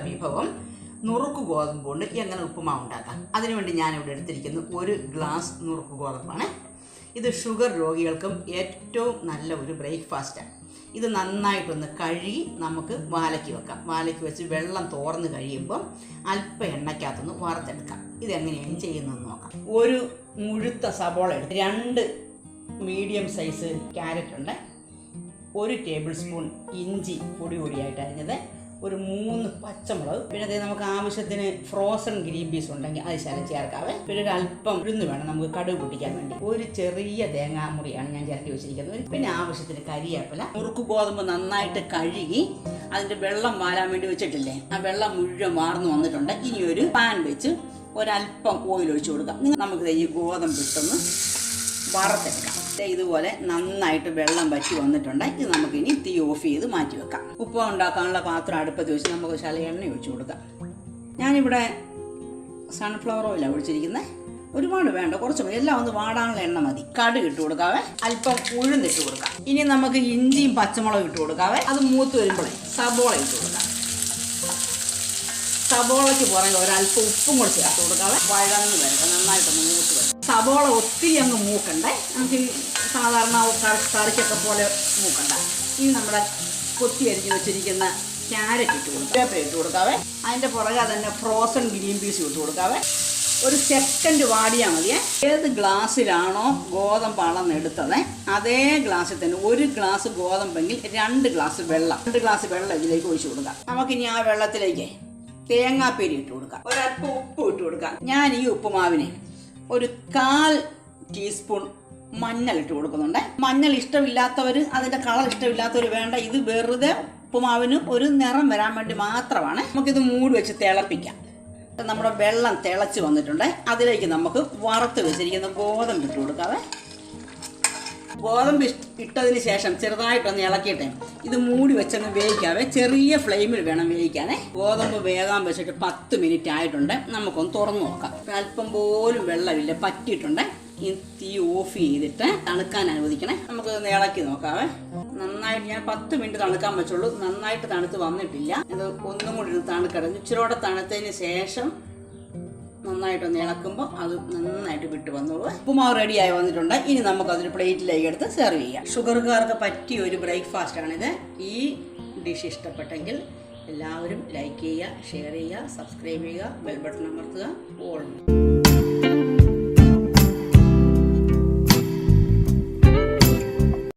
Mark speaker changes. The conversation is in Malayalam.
Speaker 1: വിഭവം നുറുക്ക് ഗോതമ്പ് കൊണ്ട് എങ്ങനെ ഉപ്പുമാവ് ഉണ്ടാക്കാം. അതിനുവേണ്ടി ഞാനിവിടെ എടുത്തിരിക്കുന്നത് ഒരു ഗ്ലാസ് നുറുക്ക് ഗോതമ്പാണ്. ഇത് ഷുഗർ രോഗികൾക്കും ഏറ്റവും നല്ല ഒരു ബ്രേക്ക്ഫാസ്റ്റാണ് ഇത് നന്നായിട്ടൊന്ന് കഴുകി നമുക്ക് വാലയ്ക്ക് വെക്കാം. വാലയ്ക്ക് വെച്ച് വെള്ളം തോർന്ന് കഴിയുമ്പോൾ അല്പം എണ്ണയ്ക്കകത്തൊന്ന് വറുത്തെടുക്കാം. ഇതെങ്ങനെയാണ് ചെയ്യുന്നതെന്ന് നോക്കാം. ഒരു മുഴുത്ത സബോള എടുത്ത് രണ്ട് മീഡിയം സൈസ് ക്യാരറ്റ് ഉണ്ട്. ഒരു ടേബിൾ സ്പൂൺ ഇഞ്ചി പൊടി പൊടിയായിട്ട് അരിഞ്ഞത് ഒരു മൂന്ന് പച്ചമുളക്. പിന്നെ അതേ നമുക്ക് ആവശ്യത്തിന് ഫ്രോസൺ ഗ്രീൻ പീസ് ഉണ്ടെങ്കിൽ അത് ശരം ചേർക്കാവേ. പിന്നെ ഒരു അല്പം ഉഴുന്ന് വേണം നമുക്ക് കടുക് പൊട്ടിക്കാൻ വേണ്ടി. ഒരു ചെറിയ തേങ്ങാമുറിയാണ് ഞാൻ ചേർത്തി വെച്ചിരിക്കുന്നത്. പിന്നെ ആവശ്യത്തിന് കരിയേപ്പില. മുറുക്ക് ഗോതമ്പ് നന്നായിട്ട് കഴുകി അതിന്റെ വെള്ളം വാരാൻ വേണ്ടി വെച്ചിട്ടില്ലേ? ആ വെള്ളം മുഴുവൻ വാർന്നു വന്നിട്ടുണ്ട്. ഇനി ഒരു പാൻ വെച്ച് ഒരല്പം ഓയിൽ ഒഴിച്ചു കൊടുക്കാം. നമുക്ക് ഈ ഗോതമ്പ് ഇട്ടൊന്ന് വറുത്തെടുക്കാം. ഇതുപോലെ നന്നായിട്ട് വെള്ളം വറ്റി വന്നിട്ടുണ്ട്. ഇത് നമുക്ക് ഇനി തീ ഓഫ് ചെയ്ത് മാറ്റി വെക്കാം. ഉപ്പ ഉണ്ടാക്കാനുള്ള പാത്രം അടുപ്പത്ത് വെച്ച് നമുക്ക് ശല എണ്ണ ഒഴിച്ചു കൊടുക്കാം. ഞാനിവിടെ സൺഫ്ലവർ ഓയിലാണ് ഒഴിച്ചിരിക്കുന്നത് ഒരുപാട് വേണ്ട കുറച്ച് മതി. എല്ലാം ഒന്ന് വാടാനുള്ള എണ്ണ മതി. കടുക് ഇട്ട് കൊടുക്കാവേ. അല്പം ഉഴുന്നിട്ട് കൊടുക്കാം. ഇനി നമുക്ക് ഇഞ്ചിയും പച്ചമുളകും ഇട്ട് കൊടുക്കാവേ. അത് മൂത്ത് വരുമ്പോഴേ സബോള ഇട്ട് കൊടുക്കാം. സബോളയ്ക്ക് പുറകെ ഒരല്പം ഉപ്പും കൂടെ ചേർത്ത് കൊടുക്കാതെ വഴങ്ങി വരട്ടെ നന്നായിട്ടൊന്ന് മൂത്ത് വരും. സബോള ഒത്തിരി അങ്ങ് മൂക്കണ്ടേ. നമുക്ക് സാധാരണ കറി- കറിക്കൊക്കെ പോലെ മൂക്കണ്ട. ഇനി നമ്മുടെ കൊത്തി അരിഞ്ഞ് വെച്ചിരിക്കുന്ന ക്യാരറ്റ് ഇട്ട് കൊടുക്കുക പേപ്പർ ഇട്ട് കൊടുക്കാവേ. അതിന്റെ പുറകെ തന്നെ ഫ്രോസൺ ഗ്രീൻ പീസ് ഇട്ട് കൊടുക്കാവേ. ഒരു സെക്കൻഡ് വാടിയാൽ മതിയേ. ഏത് ഗ്ലാസ്സിലാണോ ഗോതമ്പ് അളന്ന് എടുത്തത് അതേ ഗ്ലാസ്സിൽ തന്നെ ഒരു ഗ്ലാസ് ഗോതമ്പെങ്കിൽ രണ്ട് ഗ്ലാസ് വെള്ളം. രണ്ട് ഗ്ലാസ് വെള്ളം ഇതിലേക്ക് ഒഴിച്ചു കൊടുക്കാം. നമുക്കിനി ആ വെള്ളത്തിലേക്ക് തേങ്ങാപ്പേരി ഇട്ട് കൊടുക്കാം. ഒരല്പം ഉപ്പ് ഇട്ട് കൊടുക്കാം. ഞാൻ ഈ ഉപ്പുമാവിനെ ഒരു കാൽ ടീസ്പൂൺ മഞ്ഞൾ ഇട്ട് കൊടുക്കുന്നുണ്ട്. മഞ്ഞൾ ഇഷ്ടമില്ലാത്തവർ അതിന്റെ കളർ ഇഷ്ടമില്ലാത്തവർ വേണ്ട. ഇത് വെറുതെ ഉപ്പുമാവിന് ഒരു നിറം വരാൻ വേണ്ടി മാത്രമാണ്. നമുക്കിത് മൂടി വെച്ച് തിളപ്പിക്കാം. നമ്മുടെ വെള്ളം തിളച്ച് വന്നിട്ടുണ്ട്. അതിലേക്ക് നമുക്ക് വറുത്ത് വെച്ചിരിക്കുന്ന ഗോതമ്പ് ഇട്ട് കൊടുക്കാവേ. ഗോതമ്പ് ഇട്ടതിന് ശേഷം ചെറുതായിട്ടൊന്ന് ഇളക്കിയിട്ടേ. ഇത് മൂടി വെച്ചങ്ങ് വേവിക്കാവേ. ചെറിയ ഫ്ലെയിമിൽ വേണം വേവിക്കാനേ. ഗോതമ്പ് വേകാൻ വെച്ചിട്ട് പത്ത് മിനിറ്റ് ആയിട്ടുണ്ട്. നമുക്കൊന്ന് തുറന്നു നോക്കാം. അല്പം പോലും വെള്ളമില്ല. പറ്റിയിട്ടുണ്ട്. ഇനി തീ ഓഫ് ചെയ്തിട്ട് തണുക്കാൻ അനുവദിക്കണേ. നമുക്ക് ഇളക്കി നോക്കാവേ. നന്നായിട്ട് ഞാൻ പത്ത് മിനിറ്റ് തണുക്കാൻ വെച്ചുള്ളൂ. നന്നായിട്ട് തണുത്ത് വന്നിട്ടില്ല. ഇത് ഒന്നും കൂടി ഇച്ചിരോടെ ഇച്ചിരൂടെ തണുത്തതിന് ശേഷം നന്നായിട്ടൊന്ന് ഇളക്കുമ്പോൾ അത് നന്നായിട്ട് വിട്ട് വന്നോളൂ. ഉപ്പുമാവ് റെഡിയായി വന്നിട്ടുണ്ട്. ഇനി നമുക്ക് അതൊരു പ്ലേറ്റിലേക്ക് എടുത്ത് സെർവ് ചെയ്യാം. ഷുഗർകാർക്ക് പറ്റിയ ഒരു ബ്രേക്ക്ഫാസ്റ്റ് ആണിത്. ഈ ഡിഷ് ഇഷ്ടപ്പെട്ടെങ്കിൽ എല്ലാവരും ലൈക്ക് ചെയ്യുക ഷെയർ ചെയ്യുക സബ്സ്ക്രൈബ് ചെയ്യുക ബെൽ ബട്ടൺ അമർത്തുക. ഓൾ